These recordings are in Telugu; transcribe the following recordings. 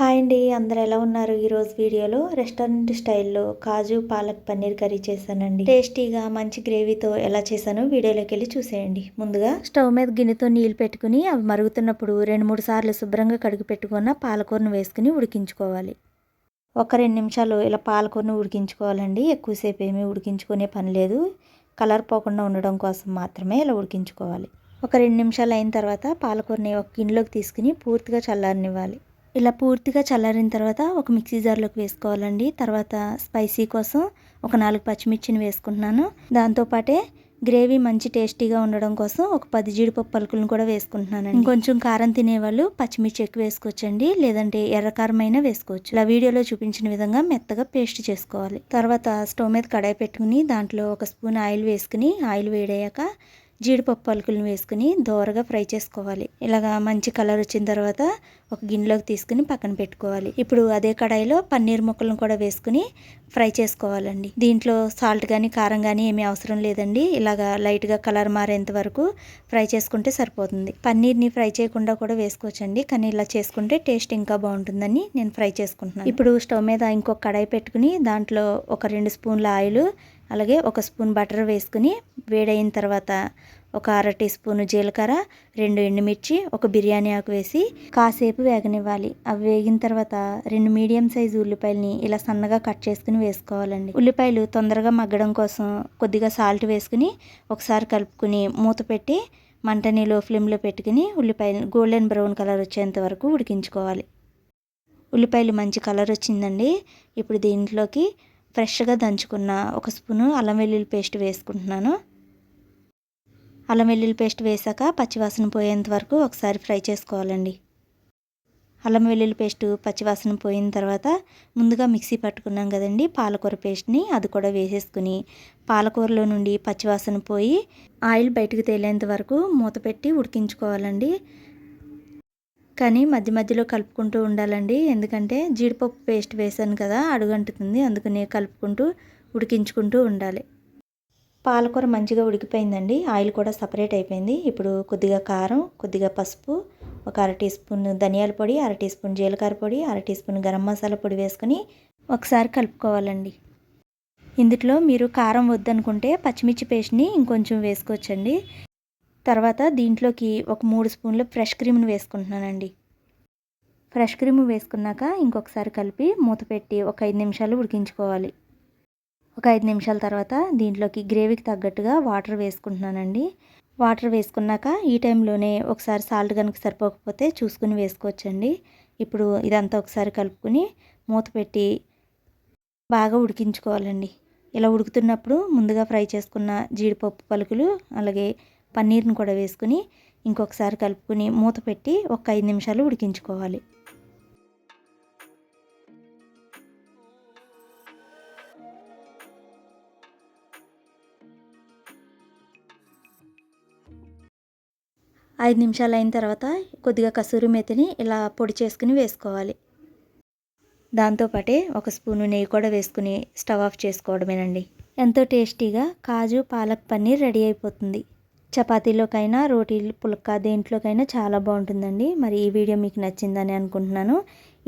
హాయ్ అండి అందరు ఎలా ఉన్నారు? ఈరోజు వీడియోలో రెస్టారెంట్ స్టైల్లో కాజు పాలక్ పన్నీర్ కర్రీ చేశానండి. టేస్టీగా మంచి గ్రేవీతో ఎలా చేశానో వీడియోలోకి వెళ్ళి చూసేయండి. ముందుగా స్టవ్ మీద గిన్నెతో నీళ్ళు పెట్టుకుని అవి మరుగుతున్నప్పుడు రెండు మూడు సార్లు శుభ్రంగా కడిగి పెట్టుకున్న పాలకూరను వేసుకుని ఉడికించుకోవాలి. ఒక రెండు నిమిషాలు ఇలా పాలకూరను ఉడికించుకోవాలండి. ఎక్కువసేపు ఏమీ ఉడికించుకునే పని లేదు. కలర్ పోకుండా ఉండడం కోసం మాత్రమే ఇలా ఉడికించుకోవాలి. ఒక రెండు నిమిషాలు అయిన తర్వాత పాలకూరని ఒక గిన్నెలోకి తీసుకుని పూర్తిగా చల్లారనివ్వాలి. ఇలా పూర్తిగా చల్లారిన తర్వాత ఒక మిక్సీ జార్లోకి వేసుకోవాలండి. తర్వాత స్పైసీ కోసం ఒక నాలుగు పచ్చిమిర్చిని వేసుకుంటున్నాను. దాంతోపాటే గ్రేవీ మంచి టేస్టీగా ఉండడం కోసం ఒక పది జీడిపప్పు పలుకులను కూడా వేసుకుంటున్నాను ఇంకొంచెం కారం తినేవాళ్ళు పచ్చిమిర్చి ఎక్కువ వేసుకోవచ్చండి. లేదంటే ఎర్రకారం అయినా వేసుకోవచ్చు. ఇలా వీడియోలో చూపించిన విధంగా మెత్తగా పేస్ట్ చేసుకోవాలి. తర్వాత స్టవ్ మీద కడాయి పెట్టుకుని దాంట్లో ఒక స్పూన్ ఆయిల్ వేసుకుని ఆయిల్ వేడయ్యాక జీడిపప్పు పలుకులను వేసుకుని దోరగా ఫ్రై చేసుకోవాలి. ఇలాగా మంచి కలర్ వచ్చిన తర్వాత ఒక గిన్నెలోకి తీసుకుని పక్కన పెట్టుకోవాలి. ఇప్పుడు అదే కడాయిలో పన్నీర్ ముక్కలను కూడా వేసుకుని ఫ్రై చేసుకోవాలండి. దీంట్లో సాల్ట్ కానీ కారం కానీ ఏమీ అవసరం లేదండి. ఇలాగా లైట్గా కలర్ మారేంత వరకు ఫ్రై చేసుకుంటే సరిపోతుంది. పన్నీర్ని ఫ్రై చేయకుండా కూడా వేసుకోవచ్చండి. కానీ ఇలా చేసుకుంటే టేస్ట్ ఇంకా బాగుంటుందని నేను ఫ్రై చేసుకుంటున్నాను. ఇప్పుడు స్టవ్ మీద ఇంకొక కడాయి పెట్టుకుని దాంట్లో ఒక రెండు స్పూన్ల ఆయిల్ అలాగే ఒక స్పూన్ బటర్ వేసుకుని వేడైన తర్వాత ఒక అర టీ స్పూన్ జీలకర్ర రెండు ఎండుమిర్చి ఒక బిర్యానీ ఆకు వేసి కాసేపు వేగనివ్వాలి. అవి వేగిన తర్వాత రెండు మీడియం సైజు ఉల్లిపాయలని ఇలా సన్నగా కట్ చేసుకుని వేసుకోవాలండి. ఉల్లిపాయలు తొందరగా మగ్గడం కోసం కొద్దిగా సాల్ట్ వేసుకుని ఒకసారి కలుపుకుని మూత పెట్టి మంటని లో ఫ్లేమ్లో పెట్టుకుని ఉల్లిపాయలు గోల్డెన్ బ్రౌన్ కలర్ వచ్చేంత వరకు ఉడికించుకోవాలి. ఉల్లిపాయలు మంచి కలర్ వచ్చిందండి. ఇప్పుడు దీంట్లోకి ఫ్రెష్గా దంచుకున్న ఒక స్పూను అల్లం వెల్లుల్లి పేస్ట్ వేసుకుంటున్నాను. అల్లం వెల్లుల్లి పేస్ట్ వేసాక పచ్చివాసన పోయేంత వరకు ఒకసారి ఫ్రై చేసుకోవాలండి. అల్లం వెల్లుల్లి పేస్ట్ పచ్చివాసన పోయిన తర్వాత ముందుగా మిక్సీ పట్టుకున్నాం కదండి పాలకూర పేస్ట్ని అది కూడా వేసేసుకుని పాలకూరలో నుండి పచ్చివాసన పోయి ఆయిల్ బయటకు తేలేంత వరకు మూత పెట్టి ఉడికించుకోవాలండి. కానీ మధ్య మధ్యలో కలుపుకుంటూ ఉండాలండి. ఎందుకంటే జీడిపప్పు పేస్ట్ వేసాను కదా అడుగంటుతుంది. అందుకనే కలుపుకుంటూ ఉడికించుకుంటూ ఉండాలి. పాలకూర మంచిగా ఉడికిపోయిందండి. ఆయిల్ కూడా సపరేట్ అయిపోయింది. ఇప్పుడు కొద్దిగా కారం కొద్దిగా పసుపు ఒక అర టీ స్పూన్ ధనియాల పొడి అర టీ స్పూన్ జీలకర్ర పొడి అర టీ స్పూన్ గరం మసాలా పొడి వేసుకొని ఒకసారి కలుపుకోవాలండి. ఇందులో మీరు కారం వద్దనుకుంటే పచ్చిమిర్చి పేస్ట్ని ఇంకొంచెం వేసుకోవచ్చండి. తర్వాత దీంట్లోకి ఒక మూడు స్పూన్లు ఫ్రెష్ క్రీమ్ని వేసుకుంటున్నానండి. ఫ్రెష్ క్రీమ్ వేసుకున్నాక ఇంకొకసారి కలిపి మూత పెట్టి ఒక ఐదు నిమిషాలు ఉడికించుకోవాలి. ఒక ఐదు నిమిషాల తర్వాత దీంట్లోకి గ్రేవీకి తగ్గట్టుగా వాటర్ వేసుకుంటున్నానండి. వాటర్ వేసుకున్నాక ఈ టైంలోనే ఒకసారి సాల్ట్ కనుక సరిపోకపోతే చూసుకుని వేసుకోవచ్చండి. ఇప్పుడు ఇదంతా ఒకసారి కలుపుకుని మూత పెట్టి బాగా ఉడికించుకోవాలండి. ఇలా ఉడుకుతున్నప్పుడు ముందుగా ఫ్రై చేసుకున్న జీడిపప్పు పలుకులు అలాగే పన్నీర్ని కూడా వేసుకుని ఇంకొకసారి కలుపుకుని మూత పెట్టి ఒక ఐదు నిమిషాలు ఉడికించుకోవాలి. ఐదు నిమిషాలు అయిన తర్వాత కొద్దిగా కసూరి మెతిని ఇలా పొడి చేసుకుని వేసుకోవాలి. దాంతోపాటే ఒక స్పూను నెయ్యి కూడా వేసుకుని స్టవ్ ఆఫ్ చేసుకోవడమేనండి. ఎంతో టేస్టీగా కాజు పాలక్ పన్నీర్ రెడీ అయిపోతుంది. చపాతీలోకైనా రోటీ పుల్కా దేంట్లోకైనా చాలా బాగుంటుందండి. మరి ఈ వీడియో మీకు నచ్చిందని అనుకుంటున్నాను.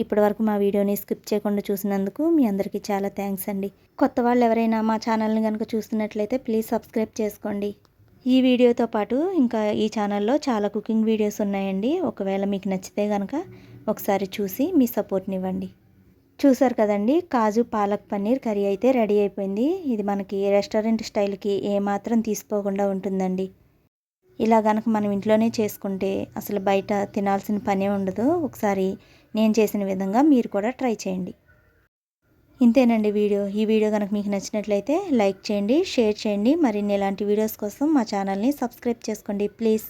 ఇప్పటివరకు మా వీడియోని స్కిప్ చేయకుండా చూసినందుకు మీ అందరికీ చాలా థ్యాంక్స్ అండి. కొత్త వాళ్ళు ఎవరైనా మా ఛానల్ని కనుక చూస్తున్నట్లయితే ప్లీజ్ సబ్స్క్రైబ్ చేసుకోండి. ఈ వీడియోతో పాటు ఇంకా ఈ ఛానల్లో చాలా కుకింగ్ వీడియోస్ ఉన్నాయండి. ఒకవేళ మీకు నచ్చితే కనుక ఒకసారి చూసి మీ సపోర్ట్ని ఇవ్వండి చూసారు కదండి కాజు పాలక్ పన్నీర్ కర్రీ అయితే రెడీ అయిపోయింది. ఇది మనకి రెస్టారెంట్ స్టైల్కి ఏమాత్రం తీసుకోకుండా ఉంటుందండి. ఇలా కనుక మనం ఇంట్లోనే చేసుకుంటే అసలు బయట తినాల్సిన పనే ఉండదు. ఒకసారి నేను చేసిన విధంగా మీరు కూడా ట్రై చేయండి. ఇంతేనండి వీడియో. ఈ వీడియో కనుక మీకు నచ్చినట్లయితే లైక్ చేయండి షేర్ చేయండి. మరిన్ని ఇలాంటి వీడియోస్ కోసం మా ఛానల్ని సబ్స్క్రైబ్ చేసుకోండి ప్లీజ్.